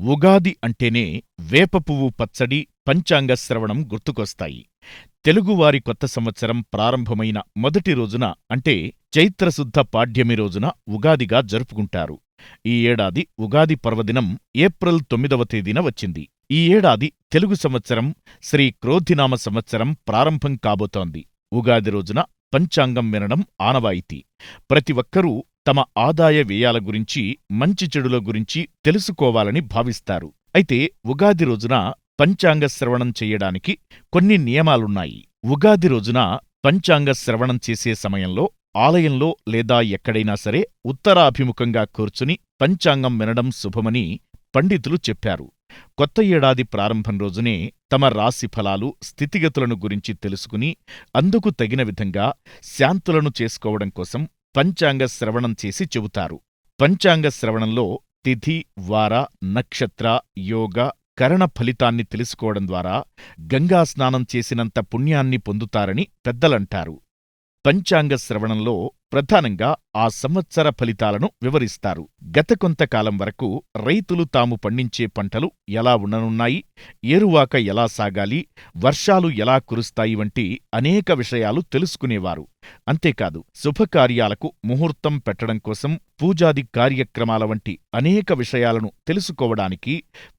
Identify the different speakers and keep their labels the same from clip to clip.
Speaker 1: ఉగాది అంటేనే వేపపువ్వు పచ్చడి పంచాంగ శ్రవణం గుర్తుకొస్తాయి. తెలుగువారి కొత్త సంవత్సరం ప్రారంభమైన మొదటి రోజున అంటే చైత్రశుద్ధ పాడ్యమి రోజున ఉగాదిగా జరుపుకుంటారు. ఈ ఏడాది ఉగాది పర్వదినం ఏప్రిల్ తొమ్మిదవ తేదీన వచ్చింది. ఈ ఏడాది తెలుగు సంవత్సరం శ్రీ క్రోధినామ సంవత్సరం ప్రారంభం కాబోతోంది. ఉగాది రోజున పంచాంగం వినడం ఆనవాయితీ. ప్రతి ఒక్కరూ తమ ఆదాయ వ్యయాల గురించి మంచి చెడుల గురించి తెలుసుకోవాలని భావిస్తారు. అయితే ఉగాది రోజున పంచాంగ శ్రవణం చెయ్యడానికి కొన్ని నియమాలున్నాయి. ఉగాది రోజున పంచాంగ శ్రవణం చేసే సమయంలో ఆలయంలో లేదా ఎక్కడైనా సరే ఉత్తరాభిముఖంగా కూర్చుని పంచాంగం వినడం శుభమని పండితులు చెప్పారు. కొత్త ఏడాది ప్రారంభం రోజునే తమ రాశి ఫలాలు స్థితిగతులను గురించి తెలుసుకుని అందుకు తగిన విధంగా శాంతులను చేసుకోవడం కోసం పంచాంగ శ్రవణం చేసి చెబుతారు. పంచాంగ శ్రవణంలో తిథి వార నక్షత్ర యోగ కరణ ఫలితాన్ని తెలుసుకోవడం ద్వారా గంగా స్నానం చేసినంత పుణ్యాన్ని పొందుతారని పెద్దలంటారు. పంచాంగ శ్రవణంలో ప్రధానంగా ఆ సంవత్సర ఫలితాలను వివరిస్తారు. గత కొంతకాలం వరకు రైతులు తాము పండించే పంటలు ఎలా ఉండనున్నాయి ఏరువాక ఎలా సాగాలి వర్షాలు ఎలా కురుస్తాయి వంటి అనేక విషయాలు తెలుసుకునేవారు. అంతేకాదు శుభకార్యాలకు ముహూర్తం పెట్టడం కోసం పూజాది కార్యక్రమాల వంటి అనేక విషయాలను తెలుసుకోవడానికి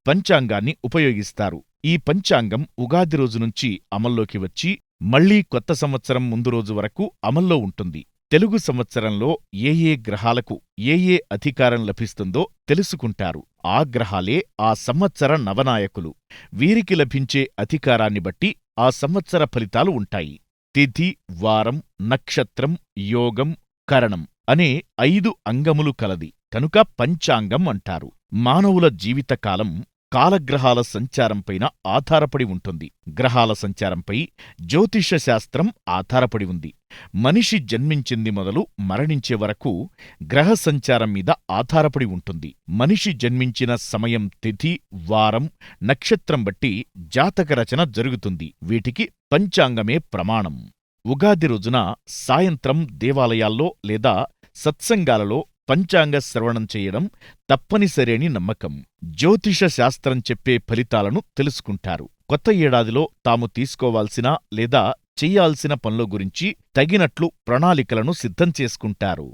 Speaker 1: పంచాంగాన్ని ఉపయోగిస్తారు. ఈ పంచాంగం ఉగాది రోజు నుంచి అమల్లోకి వచ్చి మళ్ళీ కొత్త సంవత్సరం ముందు రోజు వరకు అమల్లో ఉంటుంది. తెలుగు సంవత్సరంలో ఏ ఏ గ్రహాలకు ఏ ఏ అధికారం లభిస్తుందో తెలుసుకుంటారు. ఆ గ్రహాలే ఆ సంవత్సర నవనాయకులు. వీరికి లభించే అధికారాన్ని బట్టి ఆ సంవత్సర ఫలితాలు ఉంటాయి. తిథి వారం నక్షత్రం యోగం కరణం అనే ఐదు అంగములు కలది. కనుక పంచాంగం అంటారు. మానవుల జీవితకాలం కాలగ్రహాల సంచారంపైన ఆధారపడి ఉంటుంది. గ్రహాల సంచారంపై జ్యోతిష శాస్త్రం ఆధారపడి ఉంది. మనిషి జన్మించింది మొదలు మరణించే వరకు గ్రహ సంచారం మీద ఆధారపడి ఉంటుంది. మనిషి జన్మించిన సమయం తిథి వారం నక్షత్రం బట్టి జాతక రచన జరుగుతుంది. వీటికి పంచాంగమే ప్రమాణం. ఉగాది రోజున సాయంత్రం దేవాలయాల్లో లేదా సత్సంగాలలో పంచాంగ శ్రవణం చేయడం తప్పనిసరి అని నమ్మకం. జ్యోతిష శాస్త్రం చెప్పే ఫలితాలను తెలుసుకుంటారు. కొత్త ఏడాదిలో తాము తీసుకోవాల్సిన లేదా చెయ్యాల్సిన పనుల గురించి తగినట్లు ప్రణాళికలను సిద్ధం చేసుకుంటారు.